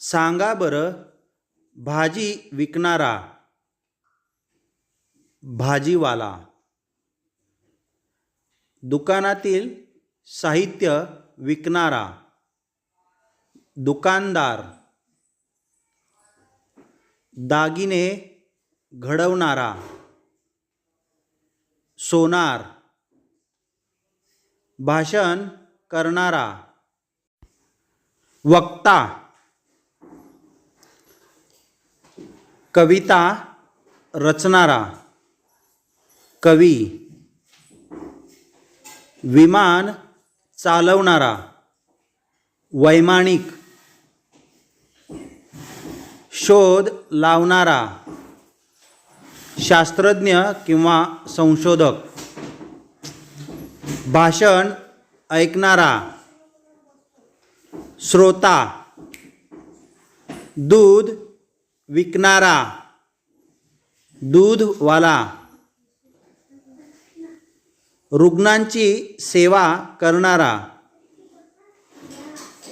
सांगा बरं भाजी विकणारा भाजीवाला. दुकानातील साहित्य विकणारा दुकानदार दागिने घडवणारा सोनार भाषण करणारा वक्ता. कविता रचणारा कवी विमान चालवणारा वैमानिक शोध लावणारा शास्त्रज्ञ किंवा संशोधक भाषण ऐकणारा श्रोता दूध विकणारा दूधवाला रुग्णांची सेवा करणारा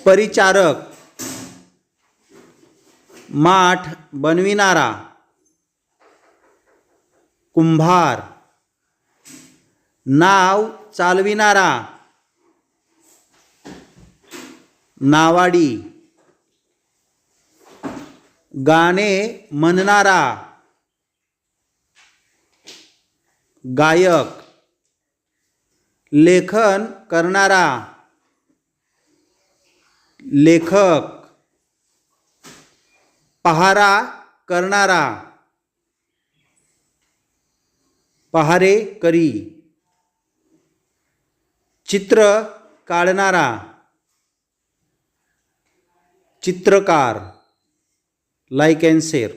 परिचारक माठ बनविणारा कुंभार नाव चालविणारा नावाडी गाणे म्हणणारा गायक लेखन करणारा लेखक पहारा करणारा पहारेकरी चित्र काढणारा चित्रकार. like and share.